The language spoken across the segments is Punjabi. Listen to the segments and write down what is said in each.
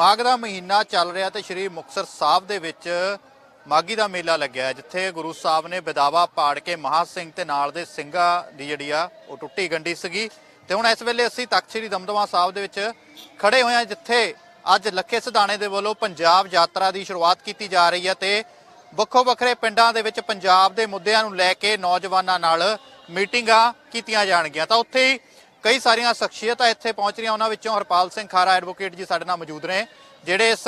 ਮਾਘ ਦਾ ਮਹੀਨਾ ਚੱਲ ਰਿਹਾ ਤੇ ਸ਼੍ਰੀ ਮੁਕਤਸਰ ਸਾਹਿਬ ਦੇ ਵਿੱਚ ਮਾਗੀ ਦਾ ਮੇਲਾ ਲੱਗਿਆ ਜਿੱਥੇ ਗੁਰੂ ਸਾਹਿਬ ਨੇ ਵਿਦਾਵਾ ਪਾੜ ਕੇ ਮਹਾ ਸਿੰਘ ਤੇ ਨਾਲ ਦੇ ਸਿੰਘਾਂ ਦੀ ਜਿਹੜੀ ਆ, ਉਹ ਟੁੱਟੀ ਗੰਢੀ ਸੀਗੀ। ਤੇ ਹੁਣ ਇਸ ਵੇਲੇ ਅਸੀਂ ਤਖਤ ਸ਼੍ਰੀ ਦਮਦਮਾ ਸਾਹਿਬ ਦੇ ਵਿੱਚ ਖੜੇ ਹੋਏ ਹਾਂ, ਜਿੱਥੇ ਅੱਜ ਲੱਖੇ ਸਿਧਾਣੇ ਦੇ ਵੱਲੋਂ ਪੰਜਾਬ ਯਾਤਰਾ ਦੀ ਸ਼ੁਰੂਆਤ ਕੀਤੀ ਜਾ ਰਹੀ ਹੈ ਤੇ ਵੱਖੋ ਵੱਖਰੇ ਪਿੰਡਾਂ ਦੇ ਵਿੱਚ ਪੰਜਾਬ ਦੇ ਮੁੱਦਿਆਂ ਨੂੰ ਲੈ ਕੇ ਨੌਜਵਾਨਾਂ ਨਾਲ ਮੀਟਿੰਗਾਂ ਕੀਤੀਆਂ ਜਾਣਗੀਆਂ। ਤਾਂ ਉੱਥੇ ਹੀ ਕਈ ਸਾਰੀਆਂ ਸ਼ਖਸੀਅਤਾਂ ਇੱਥੇ ਪਹੁੰਚ ਰਹੀਆਂ ਉਹਨਾਂ ਵਿੱਚੋਂ ਹਰਪਾਲ ਸਿੰਘ ਖਾਰਾ ਐਡਵੋਕੇਟ ਜੀ ਸਾਡੇ ਨਾਲ ਮੌਜੂਦ ਨੇ ਜਿਹੜੇ ਇਸ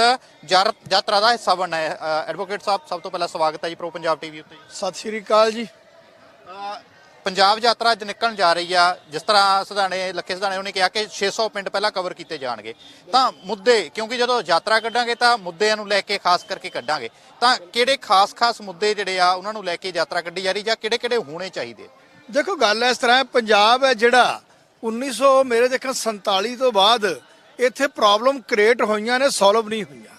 ਯਾਤਰਾ ਦਾ ਹਿੱਸਾ ਬਣਨਾ ਹੈ ਐਡਵੋਕੇਟ ਸਾਹਿਬ ਸਭ ਤੋਂ ਪਹਿਲਾਂ ਸਵਾਗਤ ਹੈ ਜੀ ਪ੍ਰੋ ਪੰਜਾਬ ਟੀਵੀ ਉੱਤੇ ਸਤਿ ਸ਼੍ਰੀ ਅਕਾਲ ਜੀ। ਪੰਜਾਬ ਯਾਤਰਾ ਅੱਜ ਨਿਕਲਣ ਜਾ ਰਹੀ ਆ। ਜਿਸ ਤਰ੍ਹਾਂ ਸਿਧਾਣੇ ਲੱਖੇ ਸਿਧਾਣੇ ਉਹਨੇ ਕਿਹਾ ਕਿ 600 ਪਿੰਡ ਪਹਿਲਾਂ ਕਵਰ ਕੀਤੇ ਜਾਣਗੇ। ਤਾਂ ਮੁੱਦੇ ਕਿਉਂਕਿ ਜਦੋਂ ਯਾਤਰਾ ਕੱਢਾਂਗੇ ਤਾਂ ਮੁੱਦਿਆਂ ਨੂੰ ਲੈ ਕੇ ਖਾਸ ਕਰਕੇ ਕੱਢਾਂਗੇ। ਤਾਂ ਕਿਹੜੇ ਖਾਸ-ਖਾਸ ਮੁੱਦੇ ਜਿਹੜੇ ਆ ਉਹਨਾਂ ਨੂੰ ਲੈ ਕੇ ਯਾਤਰਾ ਕੱਢੀ ਜਾ ਰਹੀ ਜਾਂ ਕਿਹੜੇ-ਕਿਹੜੇ ਹੋਣੇ ਚਾਹੀਦੇ? ਦੇਖੋ ਗੱਲ ਇਸ ਤਰ੍ਹਾਂ ਹੈ ਪੰਜਾਬ ਹੈ ਜਿਹੜਾ 1900 ਮੇਰੇ ਦੇਖਣ 47 ਤੋਂ ਬਾਅਦ ਇੱਥੇ ਪ੍ਰੋਬਲਮ ਕ੍ਰੀਏਟ ਹੋਈਆਂ ਨੇ ਸੋਲਵ ਨਹੀਂ ਹੋਈਆਂ।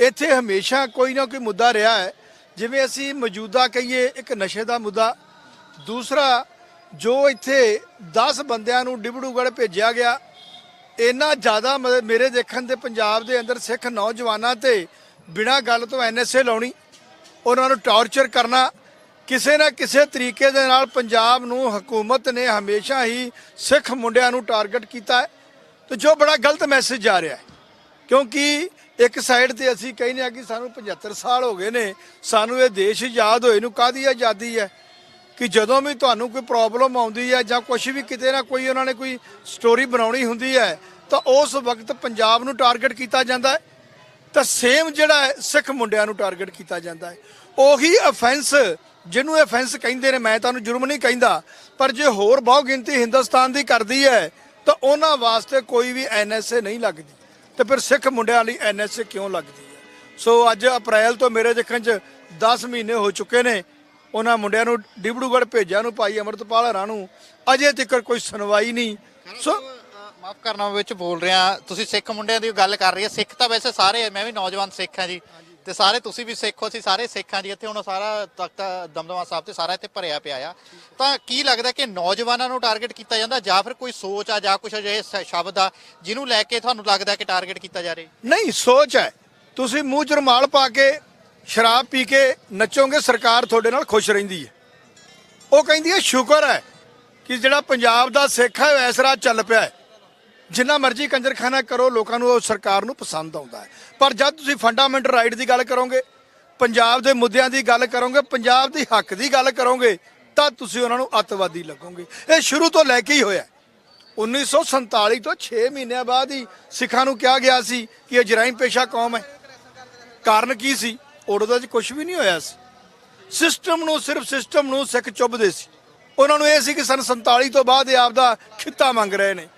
ਇੱਥੇ ਹਮੇਸ਼ਾ ਕੋਈ ਨਾ ਕੋਈ ਮੁੱਦਾ ਰਿਹਾ ਹੈ। ਜਿਵੇਂ ਅਸੀਂ ਮੌਜੂਦਾ ਕਹੀਏ, ਇੱਕ ਨਸ਼ੇ ਦਾ ਮੁੱਦਾ। ਦੂਸਰਾ, ਜੋ ਇੱਥੇ 10 ਬੰਦਿਆਂ ਨੂੰ ਡਿਬੜੂਗੜ੍ਹ ਭੇਜਿਆ ਗਿਆ, ਇੰਨਾ ਜ਼ਿਆਦਾ ਮ- ਮੇਰੇ ਦੇਖਣ ਦੇ ਪੰਜਾਬ ਦੇ ਅੰਦਰ ਸਿੱਖ ਨੌਜਵਾਨਾਂ ਤੇ ਬਿਨਾਂ ਗੱਲ ਤੋਂ ਐਨਐਸਏ ਲਾਉਣੀ, ਉਹਨਾਂ ਨੂੰ ਟਾਰਚਰ ਕਰਨਾ ਕਿਸੇ ਨਾ ਕਿਸੇ ਤਰੀਕੇ ਦੇ ਨਾਲ ਪੰਜਾਬ ਨੂੰ ਹਕੂਮਤ ਨੇ ਹਮੇਸ਼ਾ ਹੀ ਸਿੱਖ ਮੁੰਡਿਆਂ ਨੂੰ ਟਾਰਗੇਟ ਕੀਤਾ ਹੈ ਤੇ ਜੋ ਬੜਾ ਗਲਤ ਮੈਸੇਜ ਜਾ ਰਿਹਾ ਹੈ। ਕਿਉਂਕਿ ਇੱਕ ਸਾਈਡ ਤੇ ਅਸੀਂ ਕਹਿੰਦੇ ਆ ਕਿ ਸਾਨੂੰ 75 ਸਾਲ ਹੋ ਗਏ ਨੇ, ਸਾਨੂੰ ਇਹ ਦੇਸ਼ ਆਜ਼ਾਦ ਹੋਏ ਨੂੰ ਕਾਦੀ ਆਜ਼ਾਦੀ ਹੈ? ਕਿ ਜਦੋਂ ਵੀ ਤੁਹਾਨੂੰ ਕੋਈ ਪ੍ਰੋਬਲਮ ਆਉਂਦੀ ਹੈ ਜਾਂ ਕੁਝ ਵੀ ਕਿਤੇ ਨਾ ਕੋਈ ਉਹਨਾਂ ਨੇ ਕੋਈ ਸਟੋਰੀ ਬਣਾਉਣੀ ਹੁੰਦੀ ਹੈ, ਤਾਂ ਉਸ ਵਕਤ ਪੰਜਾਬ ਨੂੰ ਟਾਰਗੇਟ ਕੀਤਾ ਜਾਂਦਾ ਹੈ। ਤਾਂ ਸੇਮ ਜਿਹੜਾ ਸਿੱਖ ਮੁੰਡਿਆਂ ਨੂੰ ਟਾਰਗੇਟ ਕੀਤਾ ਜਾਂਦਾ ਹੈ। ਉਹੀ ਅਫੈਂਸ ਜਿਹਨੂੰ ਅਫੈਂਸ ਕਹਿੰਦੇ ਨੇ ਮੈਂ ਤੁਹਾਨੂੰ ਜੁਰਮ ਨਹੀਂ ਕਹਿੰਦਾ ਪਰ ਜੇ ਹੋਰ ਬਹੁ ਗਿਣਤੀ ਹਿੰਦੁਸਤਾਨ ਦੀ ਕਰਦੀ ਹੈ ਤਾਂ ਉਹਨਾਂ ਵਾਸਤੇ ਕੋਈ ਵੀ ਐਨਐਸਏ ਨਹੀਂ ਲੱਗਦੀ। ਤੇ ਫਿਰ ਸਿੱਖ ਮੁੰਡਿਆਂ ਲਈ ਐਨਐਸਏ ਕਿਉਂ ਲੱਗਦੀ ਹੈ? ਸੋ ਅੱਜ ਅਪ੍ਰੈਲ ਤੋਂ ਮੇਰੇ ਦੇਖਣ 'ਚ 10 ਮਹੀਨੇ ਹੋ ਚੁੱਕੇ ਨੇ। ਉਹਨਾਂ ਮੁੰਡਿਆਂ ਨੂੰ ਡਿਬੜੂਗੜ੍ਹ ਭੇਜਿਆ ਨੂੰ ਭਾਈ ਅਮਰਤਪਾਲ ਹਰਾਂ ਨੂੰ ਅਜੇ ਤੱਕ ਕੋਈ ਸੁਣਵਾਈ ਨਹੀਂ। ਸੋ ਮਾਫ ਕਰਨਾ ਵਿੱਚ ਬੋਲ ਰਿਹਾ। ਤੁਸੀਂ ਸਿੱਖ ਮੁੰਡਿਆਂ ਦੀ ਗੱਲ ਕਰ ਰਹੀ ਹੈ। ਸਿੱਖ ਤਾਂ ਵੈਸੇ ਸਾਰੇ ਮੈਂ ਵੀ ਨੌਜਵਾਨ ਸਿੱਖ ਹਾਂ ਜੀ। ਤੇ ਸਾਰੇ ਤੁਸੀਂ ਵੀ ਸਿੱਖ ਹੋ, ਅਸੀਂ ਸਾਰੇ ਸਿੱਖ ਹਾਂ ਜੀ, ਇੱਥੇ ਹੁਣ ਸਾਰਾ ਤਖਤ ਦਮਦਮਾ ਸਾਹਿਬ ਤੇ ਸਾਰਾ ਇੱਥੇ ਭਰਿਆ ਪਿਆ ਆ। ਤਾਂ ਕੀ ਲੱਗਦਾ ਕਿ ਨੌਜਵਾਨਾਂ ਨੂੰ ਟਾਰਗੇਟ ਕੀਤਾ ਜਾਂਦਾ ਜਾਂ ਫਿਰ ਕੋਈ ਸੋਚ ਆ ਜਾਂ ਕੁਝ ਅਜਿਹੇ ਸ- ਸ਼ਬਦ ਆ ਜਿਹਨੂੰ ਲੈ ਕੇ ਤੁਹਾਨੂੰ ਲੱਗਦਾ ਕਿ ਟਾਰਗੇਟ ਕੀਤਾ ਜਾ ਰਿਹਾ? ਨਹੀਂ, ਸੋਚ ਹੈ। ਤੁਸੀਂ ਮੂੰਹ 'ਚ ਰੁਮਾਲ ਪਾ ਕੇ ਸ਼ਰਾਬ ਪੀ ਕੇ ਨੱਚੋਗੇ, ਸਰਕਾਰ ਤੁਹਾਡੇ ਨਾਲ ਖੁਸ਼ ਰਹਿੰਦੀ ਹੈ। ਉਹ ਕਹਿੰਦੀ ਹੈ, ਸ਼ੁਕਰ ਹੈ ਕਿ ਜਿਹੜਾ ਪੰਜਾਬ ਦਾ ਸਿੱਖ ਹੈ, ਉਹ ਇਸ ਰਾਹ ਚੱਲ ਪਿਆ ਹੈ। ਜਿੰਨਾ ਮਰਜ਼ੀ ਕੰਜਰਖਾਨਾ ਕਰੋ, ਲੋਕਾਂ ਨੂੰ ਉਹ ਸਰਕਾਰ ਨੂੰ ਪਸੰਦ ਆਉਂਦਾ ਹੈ। ਪਰ ਜਦ ਤੁਸੀਂ ਫੰਡਾਮੈਂਟਲ ਰਾਈਟ ਦੀ ਗੱਲ ਕਰੋਗੇ, ਪੰਜਾਬ ਦੇ ਮੁੱਦਿਆਂ ਦੀ ਗੱਲ ਕਰੋਗੇ, ਪੰਜਾਬ ਦੀ ਹੱਕ ਦੀ ਗੱਲ ਕਰੋਗੇ, ਤਾਂ ਤੁਸੀਂ ਉਹਨਾਂ ਨੂੰ ਅੱਤਵਾਦੀ ਲੱਗੋਗੇ। ਇਹ ਸ਼ੁਰੂ ਤੋਂ ਲੈ ਕੇ ਹੀ ਹੋਇਆ ਹੈ। 1947 ਤੋਂ 6 ਮਹੀਨਿਆਂ ਬਾਅਦ ਹੀ ਸਿੱਖਾਂ ਨੂੰ ਕਿਹਾ ਗਿਆ ਸੀ ਕਿ ਇਹ ਜਰਾਇਮ ਪੇਸ਼ਾ ਕੌਮ ਹੈ। ਕਾਰਨ ਕੀ ਸੀ? ਉਦੋਂ ਤਾਂ ਕੁਝ ਵੀ ਨਹੀਂ ਹੋਇਆ ਸੀ। ਸਿਸਟਮ ਨੂੰ, ਸਿਰਫ ਸਿਸਟਮ ਨੂੰ ਸਿੱਖ ਚੁੱਭਦੇ ਸੀ। ਉਹਨਾਂ ਨੂੰ ਇਹ ਸੀ ਕਿ ਸਨ 47 ਤੋਂ ਬਾਅਦ ਇਹ ਆਪਦਾ ਖਿੱਤਾ ਮੰਗ ਰਹੇ ਨੇ।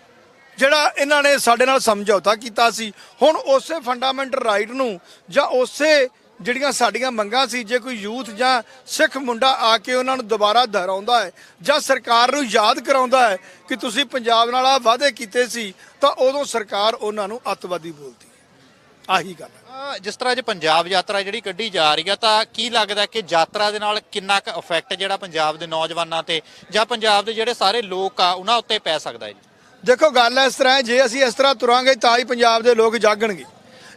ਜਿਹੜਾ ਇਹਨਾਂ ਨੇ ਸਾਡੇ ਨਾਲ ਸਮਝੌਤਾ ਕੀਤਾ ਸੀ, ਹੁਣ ਉਸੇ ਫੰਡਾਮੈਂਟਲ ਰਾਈਟ ਨੂੰ ਜਾਂ ਉਸੇ ਜਿਹੜੀਆਂ ਸਾਡੀਆਂ ਮੰਗਾਂ ਸੀ, ਜੇ ਕੋਈ ਯੂਥ ਜਾਂ ਸਿੱਖ ਮੁੰਡਾ ਆ ਕੇ ਉਹਨਾਂ ਨੂੰ ਦੁਬਾਰਾ ਦੁਹਰਾਉਂਦਾ ਹੈ ਜਾਂ ਸਰਕਾਰ ਨੂੰ ਯਾਦ ਕਰਾਉਂਦਾ ਹੈ ਕਿ ਤੁਸੀਂ ਪੰਜਾਬ ਨਾਲ ਆ ਵਾਅਦੇ ਕੀਤੇ ਸੀ, ਤਾਂ ਉਦੋਂ ਸਰਕਾਰ ਉਹਨਾਂ ਨੂੰ ਅੱਤਵਾਦੀ ਬੋਲਦੀ ਹੈ। ਆਹੀ ਗੱਲ ਹੈ। ਜਿਸ ਤਰ੍ਹਾਂ ਜੇ ਪੰਜਾਬ ਯਾਤਰਾ ਜਿਹੜੀ ਕੱਢੀ ਜਾ ਰਹੀ ਆ, ਤਾਂ ਕੀ ਲੱਗਦਾ ਕਿ ਯਾਤਰਾ ਦੇ ਨਾਲ ਕਿੰਨਾ ਕੁ ਇਫੈਕਟ ਜਿਹੜਾ ਪੰਜਾਬ ਦੇ ਨੌਜਵਾਨਾਂ ਤੇ ਜਾਂ ਪੰਜਾਬ ਦੇ ਜਿਹੜੇ ਸਾਰੇ ਲੋਕ ਆ, ਉਹਨਾਂ ਉੱਤੇ ਪੈ ਸਕਦਾ ਹੈ ਜੀ? ਦੇਖੋ ਗੱਲ ਇਸ ਤਰ੍ਹਾਂ ਹੈ, ਜੇ ਅਸੀਂ ਇਸ ਤਰ੍ਹਾਂ ਤੁਰਾਂਗੇ ਤਾਂ ਹੀ ਪੰਜਾਬ ਦੇ ਲੋਕ ਜਾਗਣਗੇ।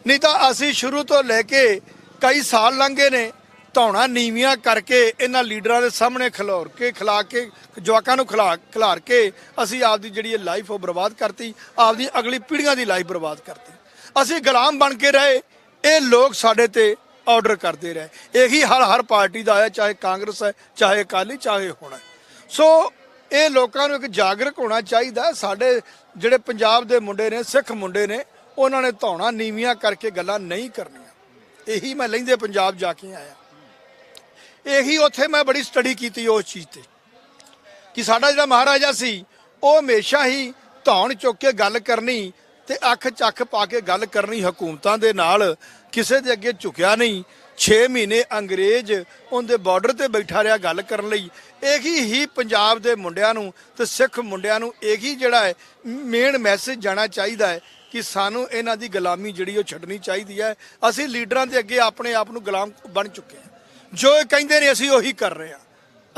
ਨਹੀਂ ਤਾਂ ਅਸੀਂ ਸ਼ੁਰੂ ਤੋਂ ਲੈ ਕੇ ਕਈ ਸਾਲ ਲੰਘੇ ਨੇ, ਧੌਣਾ ਨੀਵੀਆਂ ਕਰਕੇ ਇਹਨਾਂ ਲੀਡਰਾਂ ਦੇ ਸਾਹਮਣੇ ਖਲੋਰ ਕੇ, ਖਿਲਾ ਕੇ, ਜਵਾਕਾਂ ਨੂੰ ਖਿਲਾ, ਖਿਲਾਰ ਕੇ ਅਸੀਂ ਆਪਦੀ ਜਿਹੜੀ ਇਹ ਲਾਈਫ ਉਹ ਬਰਬਾਦ ਕਰਤੀ, ਆਪਦੀ ਅਗਲੀ ਪੀੜ੍ਹੀਆਂ ਦੀ ਲਾਈਫ ਬਰਬਾਦ ਕਰਤੀ। ਅਸੀਂ ਗੁਲਾਮ ਬਣ ਕੇ ਰਹੇ, ਇਹ ਲੋਕ ਸਾਡੇ ਤੇ ਆਰਡਰ ਕਰਦੇ ਰਹੇ। ਇਹੀ ਹਰ ਹਰ ਪਾਰਟੀ ਦਾ ਹੈ, ਚਾਹੇ ਕਾਂਗਰਸ ਹੈ, ਚਾਹੇ ਅਕਾਲੀ, ਚਾਹੇ ਹੋਣਾ ਹੈ। ਸੋ ਇਹ ਲੋਕਾਂ ਨੂੰ ਇੱਕ ਜਾਗਰੂਕ ਹੋਣਾ ਚਾਹੀਦਾ। ਸਾਡੇ ਜਿਹੜੇ ਪੰਜਾਬ ਦੇ ਮੁੰਡੇ ਨੇ, ਸਿੱਖ ਮੁੰਡੇ ਨੇ, ਉਹਨਾਂ ਨੇ ਧੌਣਾ, ਨੀਵੀਆਂ ਕਰਕੇ ਗੱਲਾਂ ਨਹੀਂ ਕਰਨੀਆਂ। ਇਹੀ ਮੈਂ ਲੈਂਦੇ ਪੰਜਾਬ ਜਾ ਕੇ ਆਇਆ। ਇਹੀ ਉੱਥੇ ਮੈਂ ਬੜੀ ਸਟੱਡੀ ਕੀਤੀ ਉਸ ਚੀਜ਼ ਤੇ ਕਿ ਸਾਡਾ ਜਿਹੜਾ ਮਹਾਰਾਜਾ ਸੀ, ਉਹ ਹਮੇਸ਼ਾ ਹੀ ਧੌਣ ਚੁੱਕ ਕੇ ਗੱਲ ਕਰਨੀ ਤੇ ਅੱਖ ਚੱਖ ਪਾ ਕੇ ਗੱਲ ਕਰਨੀ ਹਕੂਮਤਾਂ ਦੇ ਨਾਲ। ਕਿਸੇ ਦੇ ਅੱਗੇ ਝੁਕਿਆ ਨਹੀਂ। 6 ਮਹੀਨੇ ਅੰਗਰੇਜ਼ ਉਹਦੇ ਬਾਰਡਰ ਤੇ ਬੈਠਾ ਰਿਹਾ ਗੱਲ ਕਰਨ ਲਈ। ਇਹੀ ਹੀ ਪੰਜਾਬ ਦੇ ਮੁੰਡਿਆਂ ਨੂੰ ਤੇ ਸਿੱਖ ਮੁੰਡਿਆਂ ਨੂੰ ਇਹੀ ਜਿਹੜਾ ਹੈ ਮੇਨ ਮੈਸੇਜ ਜਾਣਾ ਚਾਹੀਦਾ ਹੈ ਕਿ ਸਾਨੂੰ ਇਹਨਾਂ ਦੀ ਗੁਲਾਮੀ ਜਿਹੜੀ ਉਹ ਛੱਡਣੀ ਚਾਹੀਦੀ ਹੈ। ਅਸੀਂ ਲੀਡਰਾਂ ਦੇ ਅੱਗੇ ਆਪਣੇ ਆਪ ਨੂੰ ਗੁਲਾਮ ਬਣ ਚੁੱਕੇ ਹਾਂ। ਜੋ ਇਹ ਕਹਿੰਦੇ ਨੇ, ਅਸੀਂ ਉਹੀ ਕਰ ਰਹੇ ਹਾਂ।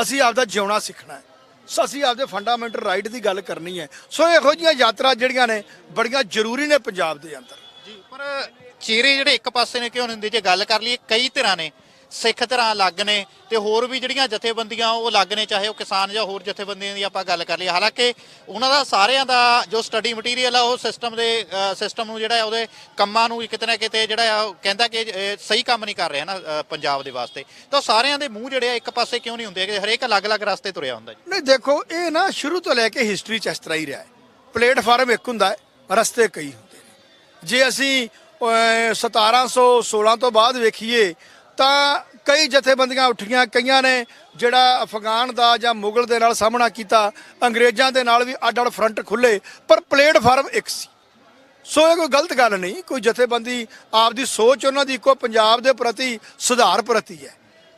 ਅਸੀਂ ਆਪਦਾ ਜਿਉਣਾ ਸਿੱਖਣਾ ਹੈ। ਸੋ ਅਸੀਂ ਆਪਦੇ ਫੰਡਾਮੈਂਟਲ ਰਾਈਟ ਦੀ ਗੱਲ ਕਰਨੀ ਹੈ। ਸੋ ਇਹੋ ਜਿਹੀਆਂ ਯਾਤਰਾ ਜਿਹੜੀਆਂ ਨੇ, ਬੜੀਆਂ ਜ਼ਰੂਰੀ ਨੇ ਪੰਜਾਬ ਦੇ ਅੰਦਰ। ਜੀ, ਪਰ ਚਿਹਰੇ ਜਿਹੜੇ ਇੱਕ ਪਾਸੇ ਨੇ ਕਿਉਂ ਨਹੀਂ ਹੁੰਦੇ ਜੇ ਗੱਲ ਕਰ ਲਈਏ, ਕਈ ਤਰ੍ਹਾਂ ਨੇ, ਸਿੱਖ ਧਿਰਾਂ ਅਲੱਗ ਨੇ ਤੇ ਹੋਰ ਵੀ ਜਿਹੜੀਆਂ ਜਥੇਬੰਦੀਆਂ, ਉਹ ਅਲੱਗ ਨੇ, ਚਾਹੇ ਉਹ ਕਿਸਾਨ ਜਾਂ ਹੋਰ ਜਥੇਬੰਦੀਆਂ ਦੀ ਆਪਾਂ ਗੱਲ ਕਰ ਲਈਏ। ਹਾਲਾਂਕਿ ਉਹਨਾਂ ਦਾ ਸਾਰਿਆਂ ਦਾ ਜੋ ਸਟੱਡੀ ਮਟੀਰੀਅਲ ਆ, ਉਹ ਸਿਸਟਮ ਦੇ ਸਿਸਟਮ ਨੂੰ ਜਿਹੜਾ ਉਹਦੇ ਕੰਮਾਂ ਨੂੰ ਕਿਤੇ ਨਾ ਕਿਤੇ ਜਿਹੜਾ ਆ, ਉਹ ਕਹਿੰਦਾ ਕਿ ਸਹੀ ਕੰਮ ਨਹੀਂ ਕਰ ਰਿਹਾ ਨਾ ਪੰਜਾਬ ਦੇ ਵਾਸਤੇ। ਤਾਂ ਉਹ ਸਾਰਿਆਂ ਦੇ ਮੂੰਹ ਜਿਹੜੇ ਆ, ਇੱਕ ਪਾਸੇ ਕਿਉਂ ਨਹੀਂ ਹੁੰਦੇ ਕਿ ਹਰੇਕ ਅਲੱਗ-ਅਲੱਗ ਰਸਤੇ ਤੁਰਿਆ ਹੁੰਦਾ ਜੀ। ਨਹੀਂ, ਦੇਖੋ, ਇਹ ਨਾ ਸ਼ੁਰੂ ਤੋਂ ਲੈ ਕੇ ਹਿਸਟਰੀ ਚ ਇਸ ਤਰ੍ਹਾਂ ਹੀ ਰਿਹਾ ਹੈ। ਪਲੇਟਫਾਰਮ ਇੱਕ ਹੁੰਦਾ ਹੈ, ਰਸਤੇ ਕਈ ਹੁੰਦੇ। ਜੇ ਅਸੀਂ ਅਹ, 1716 ਤੋਂ ਬਾਅਦ ਵੇਖੀਏ ਤਾਂ ਕਈ ਜਥੇਬੰਦੀਆਂ ਉੱਠੀਆਂ ਕਈਆਂ ਨੇ ਜਿਹੜਾ ਅਫਗਾਨ ਦਾ ਜਾਂ ਮੁਗਲ ਦੇ ਨਾਲ ਸਾਹਮਣਾ ਕੀਤਾ ਅੰਗਰੇਜ਼ਾਂ ਦੇ ਨਾਲ ਵੀ ਅੱਡ-ਅੱਡ ਫਰੰਟ ਖੁੱਲੇ ਪਰ ਪਲੇਟਫਾਰਮ ਇੱਕ ਸੀ। ਸੋ ਇਹ ਕੋਈ ਗਲਤ ਗੱਲ ਨਹੀਂ ਕੋਈ ਜਥੇਬੰਦੀ ਆਪਦੀ ਸੋਚ ਉਹਨਾਂ ਦੀ ਇੱਕੋ ਪੰਜਾਬ ਦੇ ਪ੍ਰਤੀ ਸੁਧਾਰ ਪ੍ਰਤੀ ਹੈ।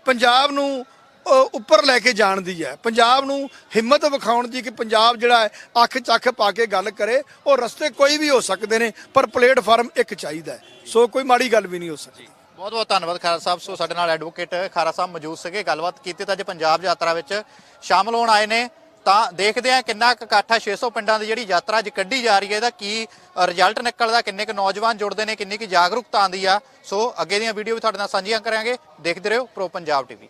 ਪੰਜਾਬ ਨੂੰ ਉੱਪਰ ਲੈ ਕੇ ਜਾਣ ਦੀ ਹੈ। ਪੰਜਾਬ ਨੂੰ ਹਿੰਮਤ ਵਿਖਾਉਣ ਦੀ ਕਿ ਪੰਜਾਬ ਜਿਹੜਾ ਹੈ, ਅੱਖ ਚੱਖ ਪਾ ਕੇ ਗੱਲ ਕਰੇ, ਉਹ ਰਸਤੇ ਕੋਈ ਵੀ ਹੋ ਸਕਦੇ ਨੇ, ਪਰ ਪਲੇਟਫਾਰਮ ਇੱਕ ਚਾਹੀਦਾ ਸੋ ਕੋਈ ਮਾੜੀ ਗੱਲ ਵੀ ਨਹੀਂ ਹੋ ਸਕਦੀ। ਬਹੁਤ ਬਹੁਤ ਧੰਨਵਾਦ ਖਾਰਾ ਸਾਹਿਬ। ਸੋ ਸਾਡੇ ਨਾਲ ਐਡਵੋਕੇਟ ਖਾਰਾ ਸਾਹਿਬ ਮੌਜੂਦ ਸੀਗੇ, ਗੱਲਬਾਤ ਕੀਤੀ ਤਾਂ ਅੱਜ ਪੰਜਾਬ ਯਾਤਰਾ ਵਿੱਚ ਸ਼ਾਮਲ ਹੋਣ ਆਏ ਨੇ। ਤਾਂ ਦੇਖਦੇ ਆ ਕਿੰਨਾ ਕੁ ਇਕੱਠ ਆ 600 ਪਿੰਡਾਂ ਦੀ ਜਿਹੜੀ ਯਾਤਰਾ ਅੱਜ ਕੱਢੀ ਜਾ ਰਹੀ ਹੈ, ਇਹਦਾ ਕੀ ਰਿਜ਼ਲਟ ਨਿਕਲਦਾ, ਕਿੰਨੇ ਕੁ ਨੌਜਵਾਨ ਜੁੜਦੇ ਨੇ, ਕਿੰਨੀ ਕੁ ਜਾਗਰੂਕਤਾ ਆਂਦੀ ਆ। ਸੋ ਅੱਗੇ ਦੀਆਂ ਵੀਡੀਓ ਵੀ ਤੁਹਾਡੇ ਨਾਲ ਸਾਂਝੀਆਂ ਕਰਾਂਗੇ। ਦੇਖਦੇ ਰਹੋ ਪ੍ਰੋ ਪੰਜਾਬ ਟੀਵੀ